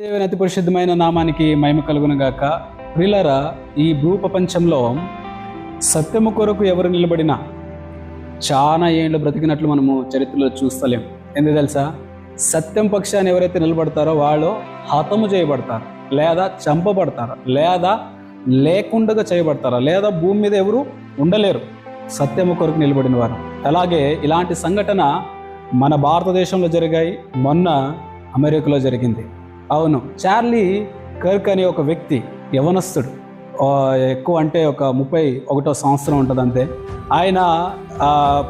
దేవుని అతి పరిశుద్ధమైన నామానికి మహిమ కలుగునుగాక. ప్రిలరా ఈ భూ ప్రపంచంలో సత్యము కొరకు ఎవరు నిలబడినా చాలా ఏళ్ళు బ్రతికినట్లు మనము చరిత్రలో చూస్తలేం. ఎందుకు తెలుసా? సత్యం పక్షాన్ని ఎవరైతే నిలబడతారో వాళ్ళు హతము చేయబడతారు లేదా చంపబడతారు లేదా లేకుండా చేయబడతారు లేదా భూమి మీద ఎవరు ఉండలేరు. సత్యము కొరకు నిలబడిన వారు. అలాగే ఇలాంటి సంఘటన మన భారతదేశంలో జరిగాయి మొన్న అమెరికాలో జరిగింది. అవును. చార్లీ కర్క్ అనే ఒక వ్యక్తి యవనస్తుడు. ఎక్కువ అంటే ఒక ముప్పై ఒకటో సంవత్సరం ఉంటుంది అంతే. ఆయన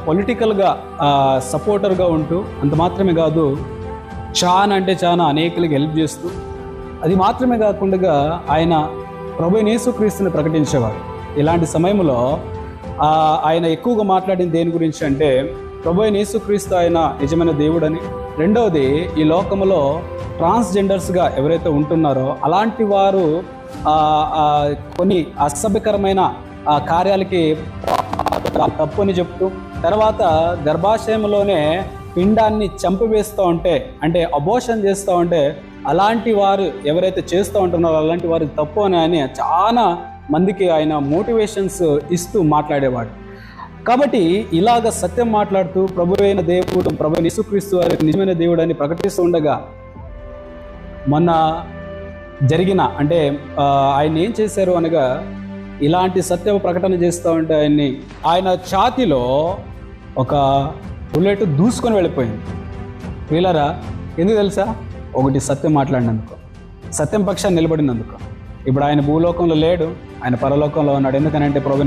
పొలిటికల్గా సపోర్టర్గా ఉంటూ అంత మాత్రమే కాదు చాలా అంటే చాలా అనేకులకి హెల్ప్ చేస్తూ అది మాత్రమే కాకుండా ఆయన ప్రభు యేసుక్రీస్తుని ప్రకటించేవారు. ఇలాంటి సమయంలో ఆయన ఎక్కువగా మాట్లాడిన దేని గురించి అంటే ప్రభు యేసుక్రీస్తు ఆయన నిజమైన దేవుడని. రెండవది ఈ లోకములో ట్రాన్స్జెండర్స్గా ఎవరైతే ఉంటున్నారో అలాంటి వారు కొన్ని అసభ్యకరమైన ఆ, కార్యాలకి తప్పు అని చెప్తూ తర్వాత గర్భాశయంలోనే పిండాన్ని చంపివేస్తూ ఉంటే అంటే అబోషన్ చేస్తూ ఉంటే అలాంటి వారు ఎవరైతే చేస్తూ ఉంటున్నారో అలాంటి వారు తప్పు అని ఆయన చాలా మందికి ఆయన మోటివేషన్స్ ఇస్తూ మాట్లాడేవాడు. కాబట్టి ఇలాగ సత్యం మాట్లాడుతూ ప్రభు అయిన దేవుడు ప్రభు నిసుక్రీస్తు వారి నిజమైన దేవుడు అని ప్రకటిస్తూ ఉండగా మొన్న జరిగిన అంటే ఆయన ఏం చేశారు అనగా ఇలాంటి సత్య ప్రకటన చేస్తూ ఉంటే ఆయన్ని ఆయన ఛాతిలో ఒక బుల్లెట్ దూసుకొని వెళ్ళిపోయింది. వీళ్ళరా ఎందుకు తెలుసా? ఒకటి సత్యం మాట్లాడినందుకు సత్యం పక్షాన్ని నిలబడినందుకు. ఇప్పుడు ఆయన భూలోకంలో లేడు ఆయన పరలోకంలో ఉన్నాడు. ఎందుకనంటే ప్రభు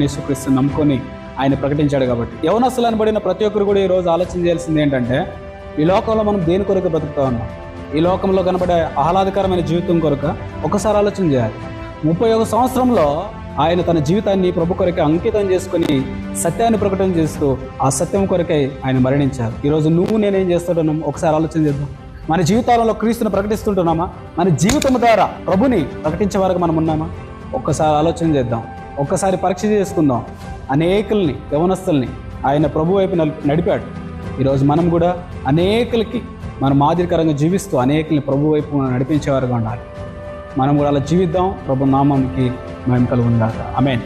నమ్ముకొని ఆయన ప్రకటించాడు కాబట్టి. యవనస్తులు అనబడిన ప్రతి ఒక్కరు కూడా ఈరోజు ఆలోచన చేయాల్సింది ఏంటంటే ఈ లోకంలో మనం దేని కొరకు బ్రతుకుతా ఉన్నాం? ఈ లోకంలో కనబడే ఆహ్లాదకరమైన జీవితం కొరక ఒకసారి ఆలోచన చేయాలి. ముప్పై ఒక సంవత్సరంలో ఆయన తన జీవితాన్ని ప్రభు కొరకే అంకితం చేసుకొని సత్యాన్ని ప్రకటన చేస్తూ ఆ సత్యం కొరకై ఆయన మరణించారు. ఈరోజు నువ్వు నేనేం చేస్తున్నాం ఒకసారి ఆలోచన చేద్దాం. మన జీవితాలలో క్రీస్తుని ప్రకటిస్తుంటున్నామా? మన జీవితం ద్వారా ప్రభుని ప్రకటించే వరకు మనం ఉన్నామా? ఒక్కసారి ఆలోచన చేద్దాం. ఒక్కసారి పరీక్ష చేసుకుందాం. అనేకుల్ని యవనస్తుల్ని ఆయన ప్రభు వైపు నడిపాడు. ఈరోజు మనం కూడా అనేకులకి మనం మాదిరికరంగా జీవిస్తూ అనేకుల్ని ప్రభు వైపు నడిపించేవారుగా ఉండాలి. మనం కూడా అలా జీవిద్దాం. ప్రభు నామానికి మేము కలుగుందాక అమేన్